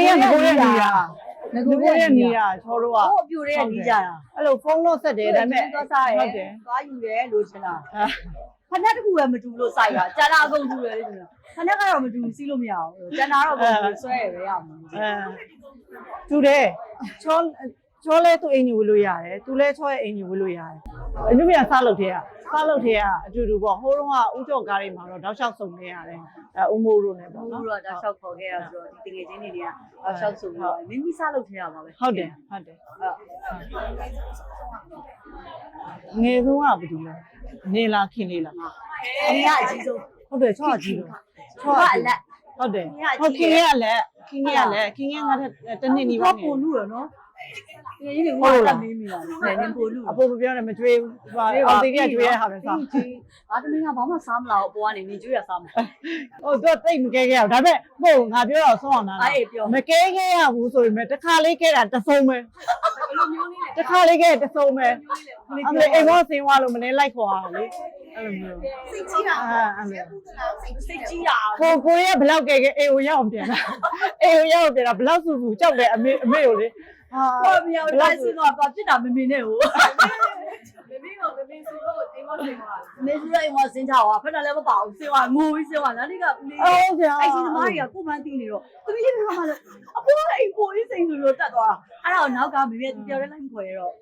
အဲ့ရငကိုရဲ့နေရငငကိုရဲ့နေရချောတို့ကဟိုပြိုတဲ့နေကြတာအဲ့လိုဖုန်းတော့ဆက်တယ်ဒါပေမဲ့သွားစားရဲဟုတ်တယ်သွားယူရဲလို့ရှင်လားအာဖက်နဲ့တခုပဲမတူလို့စိုက်တာကျန်တာအကုန်တူတယ်လေကျွန်တော်ဖက်နဲ့ကတော့မတူစီးလို့မရဘူးကျန်တာတော့အကုန်တူဆွဲရပဲရမှာအဲတူတယ်ချော ချောလဲသူ့အင်ကြီးဝလို့ရတယ်သူလဲချောရဲ့အင်ကြီးဝလို့ရတယ်အနုပြန်စားလုပ်ထဲကစားလုပ်ထဲကအတူတူပေါ့ဟိုတုန်းကဥကြော်ကားတွေမှာတော့တောက်လျှောက်စုံနေရတယ်အဲအမိုးတို့နဲ့ပေါ့ဘူးနော်တော့တောက်လျှောက်ခေါ်ခဲ့ရဆိုတော့ဒီတငယ်ချင်းတွေတွေကတောက်လျှောက်ဆိုပြီးတော့မင်းမိစားလုပ်ထရပါပဲဟုတ်တယ်ဟုတ်တယ်ဟုတ်ငယ်ဆုံးကဘာလို့လဲနေလားခင်လေးလားအင်းကအကြီးဆုံးဟုတ်တယ်ချောအကြီးတော့ချောကအလက်ဟုတ်တယ်ခင်ဟုတ်ဗျာခင်ကြီးရလက် ခင်ရလက်ခင်ရငါတတစ်နှစ်နီးပါးပိုနေလူရနော်တကယ်ကြီးတွေကတက်မင်းမိလာတယ်နင်းပိုလူအဖိုးမပြောနဲ့မကြွေးဘူးဟာအောင်သေးကကြွေးရတာပဲစားငါတမင်းကဘာမှစားမလာဘူးအပေါ်ကနေနေကျွေးရစားမှာဟုတ်တော့တိတ်မကဲခဲ့ရဘူးဒါပေမဲ့မဟုတ်ငါပြောတော့ဆုံးအောင်လားအေးပြောမကဲခဲ့ရဘူးဆိုပေမဲ့တစ်ခါလေးခဲ့တာတစ်ဆုံးပဲဘယ်လိုမျိုးလေးလဲတစ်ခါလေးခဲ့တစ်ဆုံးပဲအမေအိမ်မောဆင်းသွားလို့မနေလိုက်ခေါ်ရတာလေ အဲ့လိုမျိုးစိတ်ကြီးတာအာအဲ့လိုစိတ်ကြီးတာကိုကိုရဲ့ဘလောက်ကဲကဲအေကိုရောက်အောင်ပြန်လာအေကိုရောက်အောင်ပြန်လာဘလောက်ဆူဆူကြောက်တယ်အမေအမေကိုလေဟာဟောမြောက်တိုင်းစင်တော့ပြစ်တာမမင်းနဲ့ဟိုမမေကမမေဆိုတော့အိမ်မဆိုင်ပါနေစရိုက်မစင်ချောဖက်တယ်လည်းမပါဘူးစင်ဝငိုပြီးစင်ဝနားလေးကဦးလေးအော်ဗျာအဲ့ဒီသမားတွေကကိုမှန်းသိနေတော့သူကြီးတွေကမှလည်းအပေါ်အိမ်ပေါ်ရေးစိန်ဆိုလို့တက်သွားအဲ့ဒါနောက်ကမမေသူပြောရဲလိုက်ခွဲတော့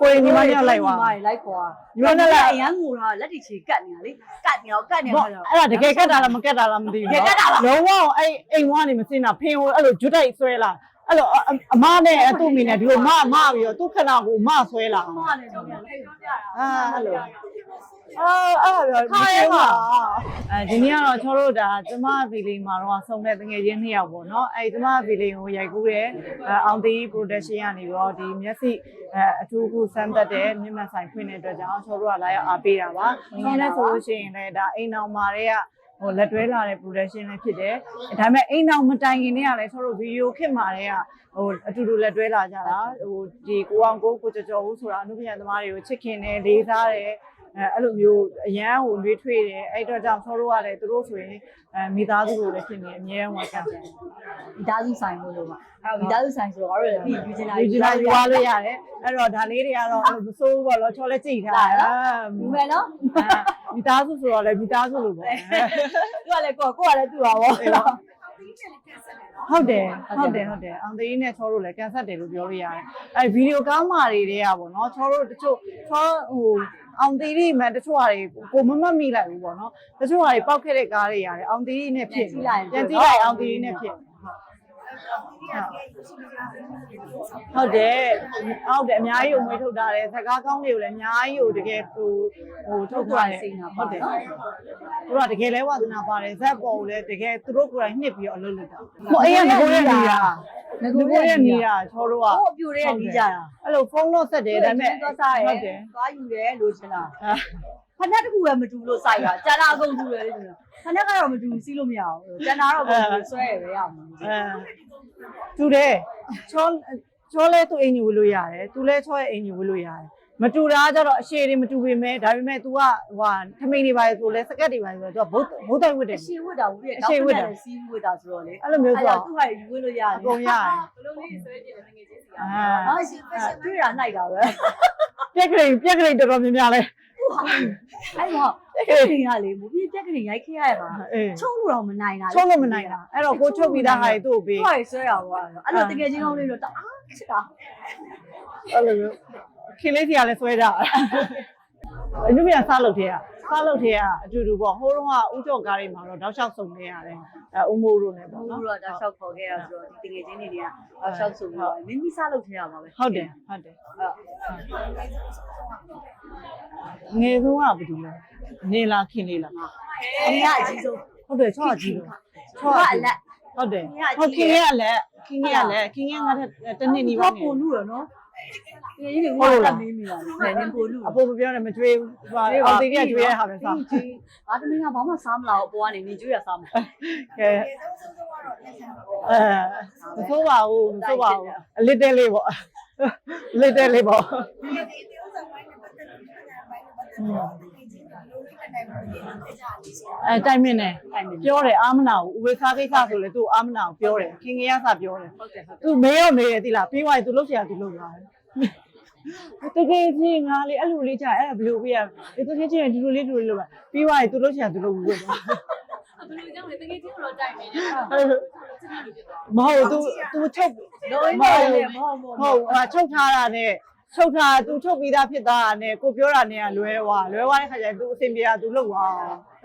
ကိုရင်ညီမညောက်လိုက်သွားညီမလိုက်ခွာညီမနဲ့လိုက်အရန်ငိုတာလက်တီချေကတ်နေတာလေကတ်နေအောင်ကတ်နေဘောခါတော့အဲ့ဒါတကယ်ကတ်တာလားမကတ်တာလားမသိဘူးလုံးဝအဲ့အိမ်ဝါနေမစင်းတာဖင်ကိုအဲ့လိုဂျွတ်တိုက်ဆွဲလာအဲ့လိုအမနဲ့အတူမိနဲ့ဒီလိုမမပြီးတော့သူ့ခဏကိုမဆွဲလာမောနေတော့ပြန်လိုက်ပြောပြတာအာအဲ့လို အာအဲ့ဒါခါရဲပါအဲဒီနေ့ကတော့ကျွန်တော်တို့ဒါကျမဗီလီမှာတော့ဆုံတဲ့တငယ်ချင်းနှစ်ယောက်ပေါ့နော်အဲကျမဗီလီကိုရိုက်ကူးတဲ့အောင်သေး production ကနေပြီးတော့ဒီမျက်စိအဲအထူးခုစမ်းသက်တဲ့မြင့်မဆိုင်ဖွင့်တဲ့အတွက်ကြောင့်ကျွန်တော်တို့ကလာရောက်အားပေးတာပါ။ဆောင်းလဲဆိုလို့ရှိရင်လည်းဒါအိမ်အောင်မာတွေကဟိုလက်တွဲလာတဲ့ production လေးဖြစ်တယ်။ဒါပေမဲ့အိမ်အောင်မတိုင်ခင်တည်းကလည်းကျွန်တော်တို့ဗီဒီယိုခစ်မာတွေကဟိုအတူတူလက်တွဲလာကြတာဟိုဒီကိုအောင်ကိုကိုကြော်ကြော်ဦးဆိုတာအနုပညာသမားတွေကိုချစ်ခင်တယ်လေးစားတယ် အဲအဲ့လိုမျိုးအရန်ဟိုလွေးထွေးတယ်အဲ့တော့ကြောင့်ကျွန်တော်တို့ကလည်းသူတို့ဆိုရင်အဲမိသားစုလိုလည်းဖြစ်နေအများကြီးဝန်ခံတယ်မိသားစုဆိုင်လို့လို့ပါအဲ့မိသားစုဆိုင်ဆိုတော့အဲ့လိုလည်းပြီးယူချင်တာယူဂျီလာယူသွားလို့ရတယ်အဲ့တော့ဒါလေးတွေကတော့အဲ့လိုမစိုးဘူးပေါ့လောချောလဲကြည့်ထားတာယူမယ်နော်မိသားစုဆိုတော့လည်းမိသားစုလိုပေါ့သူကလည်းကိုကိုကလည်းသူ့ပါဗောဟုတ်တယ်ဟုတ်တယ်ဟုတ်တယ်အောင်သေးနဲ့ချောတို့လည်းကန်ဆက်တယ်လို့ပြောလို့ရတယ်အဲဗီဒီယိုကားမာတွေတွေကပေါ့နော်ချောတို့တချို့ချောဟို အောင်သေးတွေမှတချို့ဟာတွေကိုမမတ်မိလိုက်ဘူးပေါ့နော်တချို့ဟာတွေပောက်ခဲ့တဲ့ကားတွေရတယ်အောင်သေးတွေနဲ့ဖြစ်ပြန်ကြည့်လိုက်အောင်သေးတွေနဲ့ဖြစ်ဟုတ်တယ်ဟုတ်တယ်အများကြီးကိုမွေးထုတ်ထားတယ်စကားကောင်းတွေကိုလည်းအများကြီးကိုတကယ်ဟိုဟိုထုတ်ထားတယ်ဟုတ်တယ်သူကတကယ်လဲဝါသနာပါတယ်ဇက်ပေါ်ကိုလည်းတကယ်သူတို့ကိုယ်တိုင်နှစ်ပြီးတော့အလုပ်လုပ်တာဟိုအဲ့ရငကိုရဲ့နေရ ငကိုရဲ့နေရချောတို့ကဟိုပြိုတဲ့နေကြတာအဲ့လိုဖုန်းတော့ဆက်တယ်ဒါပေမဲ့သွားစားရဲဟုတ်တယ်သွားယူရဲလို့ရှင်လားအာဖက်နဲ့တခုပဲမတူလို့စိုက်တာကျန်တာအကုန်တူတယ်လေကျွန်တော်ဖက်နဲ့ကတော့မတူစီးလို့မရဘူးကျန်တာတော့အကုန်တူဆွဲရပဲရမှာအဲတူတယ်ချောချောလဲသူ့အင်ကြီးဝလို့ရတယ်သူလဲချောရဲ့အင်ကြီးဝလို့ရတယ် မတူတာကြတော့အရှည်တွေမတူပေမဲ့ဒါပေမဲ့ तू ကဟိုထမိန်တွေပါလေဆိုလဲစကတ်တွေပါလေဆိုတော့ तू ကဘုတ်ဘုတ်တိုက်ဝတ်တယ် အရှိဝတ်တာဘူးပြတောက်ဖက်နဲ့စီးဝတ်တာဆိုတော့လေအဲ့လိုမျိုးဆိုတော့သူ့ဟာယူဝတ်လို့ရတယ်အကုန်ရတယ် ဘလုံးလေးဆွဲကြည့်တယ်ငွေချင်းစီကအာဟာရှိတွေ့တာနိုင်တာပဲပြက်ကလေးပြက်ကလေးတော်တော်များများလဲအဲ့တော့ပြက်ကလေးကလေမူပြပြက်ကလေးရိုက်ခဲ့ရမှာအေးချုံလို့တော့မနိုင်တာချုံးလို့မနိုင်တာအဲ့တော့ကိုချုပ်ပြီးသားဟာတွေသူ့ကိုပေးသူ့ဟာဆွဲရပါတော့အဲ့လိုတကယ်ချင်းကောင်းလေးတော့တအားချစ်တာအဲ့လိုမျိုး ခင်လေးစီကလည်းဆွဲကြအနုပြန်စားလုပ်ထဲကစားလုပ်ထဲကအတူတူပေါ့ဟိုတုန်းကဥကြော်ကားတွေမှာတော့တောက်လျှောက်စုံနေရတယ်အဲအမိုးတို့နဲ့ပေါ့ဘူးနော်တော့တောက်လျှောက်ခေါ်ခဲ့ရဆိုတော့ဒီတကယ်ချင်းတွေကတောက်လျှောက်ဆိုပြီးတော့မင်းမိစားလုပ်ထရပါပဲဟုတ်တယ်ဟုတ်တယ်ဟုတ်ငယ်ဆုံးကဘာလို့လဲနေလားခင်လေးလားအင်းကအကြီးဆုံးဟုတ်တယ်ချော့အကြီးတော့ချောကအလက်ဟုတ်တယ်ဟုတ်ခင်လေးကလည်းခင်လေးကလည်းခင်လေးကငါတနေ့နီးပါနေပို့လူရနော် တကယ်ကြီးတွေကတက်မင်းမိလာတယ်နင်းပို့လူအဖိုးမပြောနဲ့မကြွေးဘူးဟာအောင်သေးကကြွေးရတာပဲစားငါတမင်းကဘာမှစားမလာဘူးအပေါ်ကနေနေကျွေးရစားမှာကဲအဲမဆိုးပါဘူးမဆိုးပါဘူးအလစ်တဲလေးပေါ့အလစ်တဲလေးပေါ့ဒီဒီဥစ္စာပိုင်းနဲ့ပတ်သက်ပြီးခဏပိုင်းနဲ့ပတ်သက်ပြီးတော့ဒီချင်းကလိုလေးကနိုင်မှာနေနေကြတယ်ဆရာအဲတိုင်မင်းနဲ့တိုင်မင်းပြောတယ်အာမနာကိုဥပေစားကိစ္စဆိုလေသူ့အာမနာကိုပြောတယ်ခင်ခင်ရစပြောတယ်ဟုတ်တယ်ဟုတ်သူမေးရောမေးတယ်တိလားပြီးသွားရင်သူလှုပ်ရှားသူလှုပ်လာတယ် တကယ်ချင်းငါလေအဲ့လိုလေးကြာအဲ့ဒါဘယ်လိုပြရမလဲတကယ်ချင်းဒီလိုလေးဒီလိုလေးလုပ်ပါပြီးသွားရင်သူလုပ်ချင်တာသူလုပ်ဘူးပဲဘယ်လိုကြောင့်လဲတကယ်ချင်းတော့တိုင်နေတယ်မဟုတ်သူသူချုပ်လုံးနေတယ်မဟုတ်မဟုတ်ဟိုငါချုပ်ထားတာနဲ့ချုပ်ထားသူချုပ်ပြီးသားဖြစ်သားနဲ့ကိုပြောတာနဲ့ကလွဲသွားလွဲသွားတဲ့ခါကျရင်သူအစင်ပြေတာသူလုပ်သွား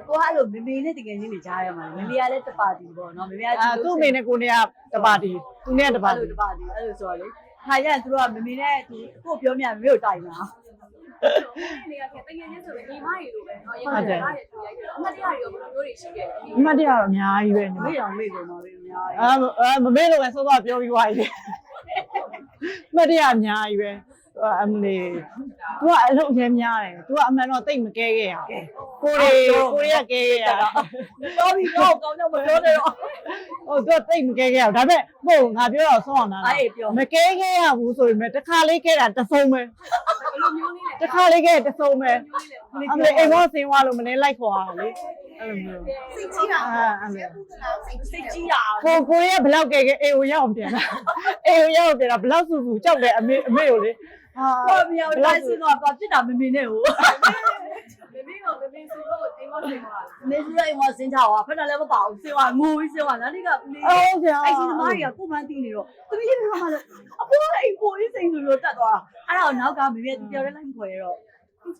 ကိုကအဲ့လိုမေမေနဲ့တကယ်ချင်းနေကြားရမှာမေမေကလည်းတပါတီပေါ့နော်မေမေကသူ့အမေနဲ့ကိုနေကတပါတီသူနဲ့တပါတီအဲ့လိုတပါတီအဲ့လိုဆိုတော့လေ ခါကျရင်သူတို့ကမေမေနဲ့သူကိုပြောမြမေကိုတိုင်တာ နေရာကတကယ်ချင်းဆိုရင်ဒီမရီလိုပဲเนาะရေကရရတူရိုက်ပြီးတော့အမှတ်တရရောဘယ်လိုမျိုးတွေရှိခဲ့လဲ အမှတ်တရတော့အများကြီးပဲညီမ မေတော်မေကုန်ပါပဲအများကြီး အာအာမမေ့လို့ပဲစောစောပြောပြီးသွားပြီအမှတ်တရအများကြီးပဲ အမလေးသူကအလုပ်အများများတယ်သူကအမှန်တော့တိတ်မကဲခဲ့ရကိုရီကိုရီကကဲခဲ့ရတော်ပြီတော့ကောင်းတော့မပြောနဲ့တော့ဟိုသူကတိတ်မကဲခဲ့ရဒါပေမဲ့ပို့ငါပြောတော့ဆုံးအောင်လားအေးပြောမကဲခဲ့ရဘူးဆိုပေမဲ့တစ်ခါလေးခဲ့တာတစ်ဆုံးပဲအဲ့လိုမျိုးလေးတစ်ခါလေးခဲ့တစ်ဆုံးပဲအမလေးအိမ်မောစင်းွားလို့မနေလိုက်ခေါ်ရလေအဲ့လိုမျိုးစိတ်ကြီးတာအဲ့လိုစိတ်ကြီးတာကိုကိုရီကဘလောက်ကဲခဲ့အေးကိုရောက်အောင်ပြန်တာအေးကိုရောက်အောင်ပြန်တာဘလောက်စုစုကြောက်တယ်အမေအမေကိုလေ ဟာဟောမြောက်တိုင်းစင်တော့ပြစ်တာမေမေနဲ့ဟိုမမေကမမေဆိုလို့အိမ်မဆိုင်မှာမေစုရဲ့အိမ်မှာစင်ချောဖက်တယ်လည်းမပါဘူးစင်သွားငိုပြီးစင်သွားနားလေးကဦးလေးအော်ဗျာအဲ့ဒီသမားတွေကကိုမှန်းသိနေတော့သမီးလေးကမှလည်းအပေါ်ကအိမ်ပေါ်ရေးစိန်ဆိုလို့တက်သွားအဲ့ဒါနောက်ကမေမေသူပြောရဲလိုက်ခေါ်ရတော့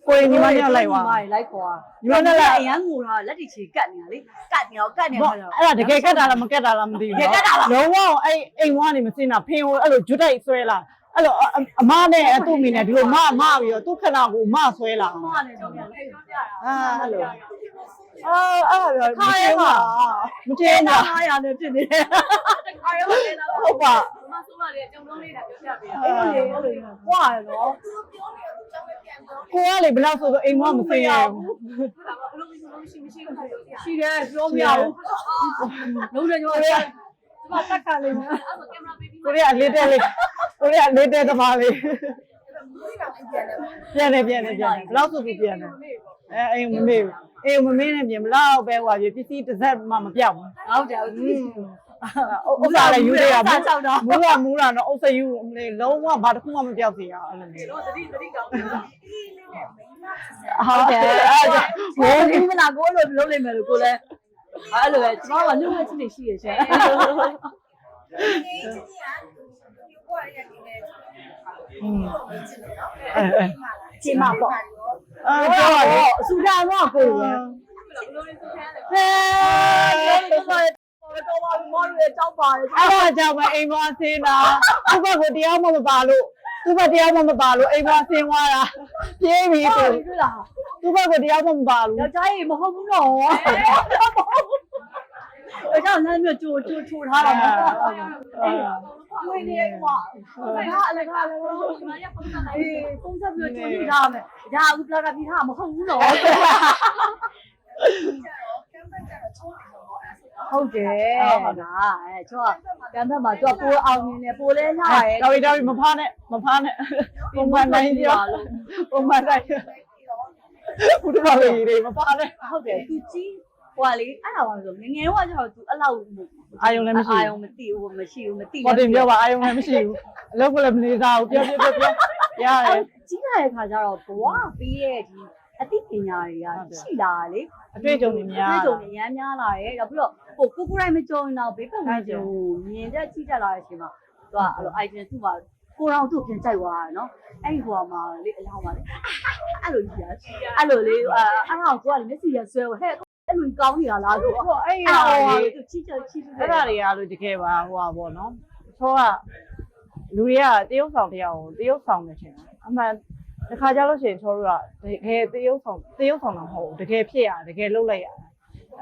ကိုရင်ညီမနဲ့လိုက်သွားညီမတွေလိုက်ခေါ်ညီမနဲ့လိုက်အရန်ငိုတာလက်တီချီကတ်နေတာလေကတ်နေအောင်ကတ်နေဘောခါတော့အဲ့ဒါတကယ်ကတ်တာလားမကတ်တာလားမသိဘူးလုံးဝအဲ့အိမ်ဝါနေမစင်တာဖင်ကိုအဲ့လိုဂျွတ်တိုက်ဆွဲလာ အဲ့လိုအမနဲ့အတူမိနဲ့ဒီလိုမမပြီးတော့သူ့ခဏကိုမဆွဲလာမနဲ့တော့ပြန်လေပြောပြတာအာအဲ့လိုအာအဲ့ဒါခါရဲပါမတင်တာခါရနဲ့ဖြစ်နေတယ်ခါရောနေတာဟုတ်ပါမဆိုးပါလေအကြောင်းလုံးလေးတာပြောပြပေးရအဲ့လိုလေအဲ့လိုကွာရတော့သူပြောနေတော့ကြောင်းလည်းပြန်ပြောကိုကလေဘယ်လောက်ဆိုတော့အိမ်မမစင်ရဘူးဟုတ်လားဘယ်လိုမျိုးမရှိမရှိဘူးပြောပြရှိတယ်ပြောမရဘူးလုံးတယ်ကျွန်တော်ကျွန်မတက်ခါလေးမယ်အဲ့ဒါကင်မရာပေးပြီး ကိုရီးယားလေးတဲ့လေးကိုရီးယားလေးတဲ့သမားလေးမွေးတာပြန်တယ်ပြန်တယ်ပြန်တယ်ပြန်တယ်ဘယ်လောက်ဆိုပြီးပြန်တယ်အဲအိမ်မမေ့ဘူးအိမ်မမေ့နဲ့ပြင်ဘလောက်ပဲဟွာပြပစ္စည်းတစ်စက်မှမပြောက်ဘူးဟုတ်တယ်သူဥစ္စာလည်းယူရရဥစ္စာကြောက်တော့မူးကမူးတာတော့ဥစ္စာယူလေလုံးဝဘာတစ်ခုမှမပြောက်စေရအဲ့လိုမျိုးတော့တတိတတိကောင်းတယ်ဟုတ်တယ်အဲ့ဒါဟိုဒီမနာကိုလို့လုံးလိုက်မယ်လို့ကိုလည်းအဲ့လိုပဲကျွန်တော်ကလူဝဲချင်းနေရှိရရှင် အဲအဲချိန်မှာပေါ့အာပြောရလေအဆူတာတော့ကိုပဲဘယ်လိုလေးဆိုခဲလဲဟဲ့တော်တော်တော်ပါမော်ရတောက်ပါတယ်အဲ့ဒါကြောင့်မအိမ်မဆင်းတာသူ့ဘက်ကိုတရားမှမပါလို့သူ့ဘက်တရားမှမပါလို့အိမ်မဆင်းသွားတာပြေးပြီဟုသူတ်လားသူ့ဘက်ကိုတရားမှမပါလို့ယောက်ျားကြီးမဟုတ်ဘူးနော် အဲ့ကြောင့်လမ်းမျိုးကြိုကြိုချိုထားတာဝင်းနေကွာဟာအလကားလည်းဒီမှာရပုံစံလိုက်အေးပုံစံမျိုးကြိုနေထားမယ်ဒါအခုပလာကပြီးထားမဟုတ်ဘူးနော်ကြတော့ကမ်ပန်းကြတော့ချိုးနေတော့အဲ့ဒါဟုတ်တယ်ဟုတ်လားအဲချောကံဘက်မှာသူကပိုးအောင်နေတယ်ပိုးလဲလာရဲတော်ပြီတော်ပြီမဖားနဲ့မဖားနဲ့ပုံမှန်တိုင်းပြောပုံမှန်တိုင်းဘုရားလေးတွေမဖားနဲ့ဟုတ်တယ်သူကြီး ဟိုကလေအဲ့ဒါပါဆိုငငယ်တော့ကျတော့သူအဲ့လောက်အာယုံလည်းမရှိအာယုံဘူးမသိဘူးမရှိဘူးမသိဟောတင်ပြောပါအာယုံလည်းမရှိဘူးအလုပ်ကလည်းမနေသားဘူးပြောပြောပြောပြောရတယ်ကြီးလာတဲ့ခါကျတော့ဘဝပြီးရဲ့ဒီအသိပညာတွေကရှိလာလေအတွေ့အကြုံတွေများအတွေ့အကြုံတွေရမ်းများလာတယ်နောက်ပြီးတော့ဟိုကိုကိုရိုင်းမကြုံတော့ဘေးပတ်ဝန်းကျင်ကိုမြင်တဲ့ကြီးတက်လာတဲ့အချိန်မှာသူကအဲ့လို item သူ့မှာကိုရောင်သူ့ပြန်ကြိုက်သွားတယ်နော်အဲ့ဒီဟိုမှာလေအလောင်းပါလေအဲ့လိုကြီးရအဲ့လိုလေအဲ့ဒါကိုကလေမျက်စိရဆွဲဟဲ့ အဲ့လိုကောင်းနေတာလားလို့ဟောအဲ့အဲ့ဒါဒါတွေကိုသူချီချချီအဲ့ဒါတွေကလို့တကယ်ပါဟိုပါပေါ့နော်ချောကလူတွေကတရုပ်ဆောင်တရားကိုတရုပ်ဆောင်နေချင်တယ်အမှန်တစ်ခါကြလို့ရှိရင်ချောတို့ကတကယ်တရုပ်ဆောင်တရုပ်ဆောင်တာမဟုတ်ဘူးတကယ်ဖြစ်ရတကယ်လုပ်လိုက်ရ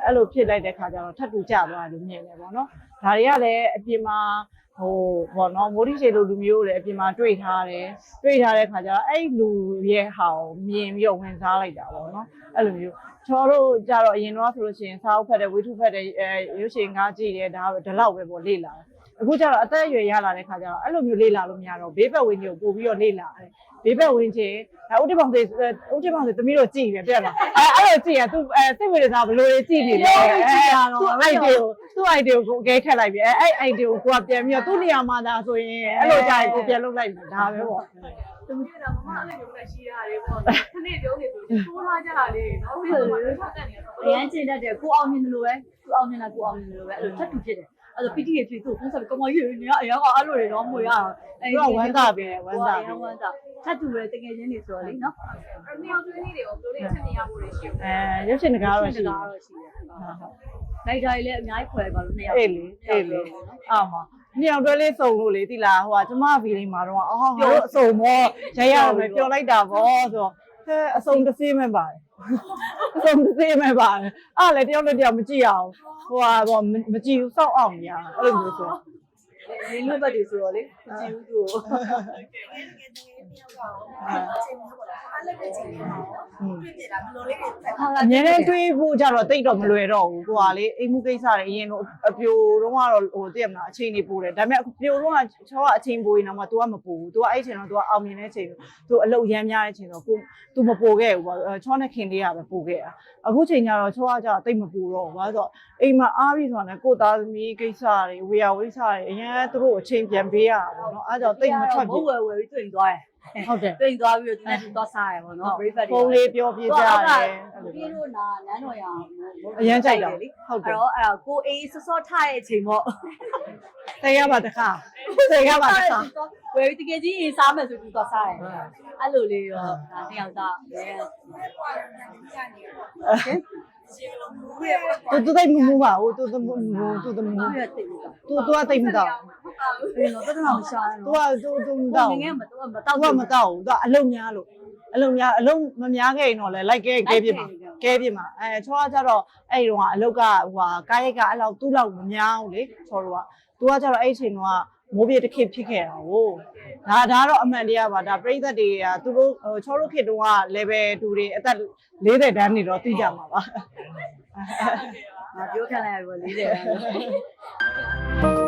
အဲ့လိုဖြစ်လိုက်တဲ့ခါကျတော့ထပ်တူကြသွားတယ်လို့မြင်တယ်ပေါ့နော်ဒါတွေကလည်းအပြင်မှာ ဟိုပေါ့နော်မိုးတိရှေလိုလူမျိုးတွေအပြင်မှာတွေ့ထားတယ်တွေ့ထားတဲ့ခါကျတော့အဲ့လူရဲ့ဟာကိုမြင်ပြီးတော့ဝင်စားလိုက်တာပေါ့နော်အဲ့လိုမျိုးချောတို့ကြတော့အရင်တော့ဆိုလို့ရှိရင်စာအုပ်ဖတ်တယ်ဝိထုဖတ်တယ်အဲရုပ်ရှင်ကားကြည့်တယ်ဒါဒီလောက်ပဲပေါ့လေ့လာတယ်အခုကျတော့အသက်အရွယ်ရလာတဲ့ခါကျတော့အဲ့လိုမျိုးလေ့လာလို့မရတော့ဘေးဘက်ဝင်းကြီးကိုပို့ပြီးတော့လေ့လာတယ် ဘေးဘက်ဝင်ချင်းအဲဥတ္တပေါင်းတွေဥတ္တပေါင်းတွေသမီးတို့ကြည့်တယ်ပြတ်လားအဲအဲ့လိုကြည့်ရ तू အဲစိတ်ဝင်စားဘယ်လိုတွေကြည့်နေလဲသူ့ idea ကိုသူ့ idea ကိုအကဲခတ်လိုက်ပြီအဲအဲ့ idea ကိုကိုကပြန်ပြီးတော့သူ့နေရာမှာသာဆိုရင်အဲ့လိုကြာရင်ကိုပြန်လုပ်လိုက်ပြီဒါပဲပေါ့သူမျိုးတော့မမအဲ့လိုမျိုးလည်းရှိရတယ်ပေါ့ခဏပြုံးနေဆိုတိုးလာကြတာလေနော်ဟုတ်တယ်လေထောက်တက်နေတော့အရန်ကျင်တတ်တယ်ကိုအောင်မြင်တယ်လို့ပဲကိုအောင်မြင်တာကိုအောင်မြင်တယ်လို့ပဲအဲ့လိုထပ်တူဖြစ်တယ် အဲ့လိုပီတီရဖြစ်သူ့ဖုန်းဆက်ကမကြီးနေရအရန်အဲ့လိုတွေတော့မွေရအောင်သူကဝမ်းသာပြီဝမ်းသာပြီဝမ်းသာထပ်တူပဲတကယ်ချင်းနေဆိုတော့လေနော်အမြောက်သွေးလေးတွေကိုဘယ်လိုလေးချက်နေရဖို့တွေရှိဘူးအဲရုပ်ရှင်တကားတော့ရှိတယ်တော့ရှိတယ်လိုက်တာလည်းအများကြီးခွဲပါလို့နှစ်ယောက်အေးလေအေးလေအာမညောင်တွဲလေးစုံလို့လေတိလားဟိုကကျမဗီလေးမှာတော့အော်ငါတို့အစုံမောရရရမယ်ပြောလိုက်တာဗောဆိုတော့ဟဲအစုံတစ်စည်းမဲ့ပါတယ် အစုံတစ်စည်းမဲ့ပါတယ်အားလည်းတယောက်နဲ့တယောက်မကြည့်အောင်ဟိုဟာတော့မကြည့်ဘူးစောက်အောင်ညာအဲ့လိုမျိုးဆို လင်းလွတ်ဘက်တွေဆိုတော့လေမကြည့်ဘူးသူ့ကို အမြဲတမ်းတွေးဖို့ကြတော့တိတ်တော့မလွယ်တော့ဘူးကိုကလေအိမ်မှုကိစ္စတွေအရင်တော့အပြိုတော့ကတော့ဟိုတည့်ရမလားအချိန်နေပို့တယ်ဒါပေမဲ့ပြိုတော့ကချောကအချိန်ပို့ရင်တော့မှ तू ကမပို့ဘူး तू ကအဲ့အချိန်တော့ तू ကအောင်မြင်တဲ့အချိန်တော့ तू အလုပ်ရမ်းများတဲ့အချိန်တော့ကို तू မပို့ခဲ့ဘူးပေါ့ချောနဲ့ခင်လေးကပဲပို့ခဲ့တာအခုချိန်ကျတော့ချောကကြတိတ်မပို့တော့ဘူးဘာလို့ဆိုတော့အိမ်မှာအားပြီးဆိုတာနဲ့ကိုသားသမီးကိစ္စတွေဝေယဝိစ္စတွေအရင် သူတို့အချိန်ပြန်ပေးရတာပေါ့နော်အဲ့ကြောင့်တိတ်မထွက်ဘုဘူးတ်ဝယ်ဝယ်ပြီးတွင်သွားတယ်ဟုတ်တယ်တွင်သွားပြီးတော့သူကသွားစားရပါတော့ break back ဖုန်းလေးပြောပြကြတယ်ပြီးတော့နာနန်းတော်ရအောင်အရန်ကြိုက်တာလေဟုတ်တယ်အဲ့တော့အဲ့တော့ကိုအေးစောစောထားတဲ့အချိန်ပေါ့ဆယ်ရပါတခါဆယ်ရပါတခါဝယ်ပြီးတကယ်ကြီးရင်စားမယ်ဆိုပြီးသွားစားတယ်အဲ့လိုလေးတော့ဒါနှစ်ယောက်သားအဲ တူတူတိတ်မမူပါဘူးတူတူမူတူတူမူသူ့ရဲ့တိတ်လို့တူတူကတိတ်မတော့အဲ့တော့တက္ကနာမရှာတူတော့ကတူတူမတော့ငယ်မတော့မတူတော့ကမတော့ဘူးသူကအလုံးများလို့အလုံးများအလုံးမများခဲ့ရင်တော့လေလိုက်ကဲကဲပြစ်မှာကဲပြစ်မှာအဲချောကကြတော့အဲ့တုန်းကအလုတ်ကဟိုဟာကားရိုက်ကအဲ့လောက်တူးလောက်မများဘူးလေချောတော့ကသူကကြတော့အဲ့အချိန်တော့ မိုးပြေတစ်ခေတ်ဖြစ်ခဲ့တာကိုဒါဒါတော့အမှန်တရားပါဒါပြိသက်တွေကသူတို့ဟိုချောတို့ခေတ်တုန်းက level 2တွေအသက်40တန်းနေတော့သိကြမှာပါငါပြောခံလိုက်ရပါလေ40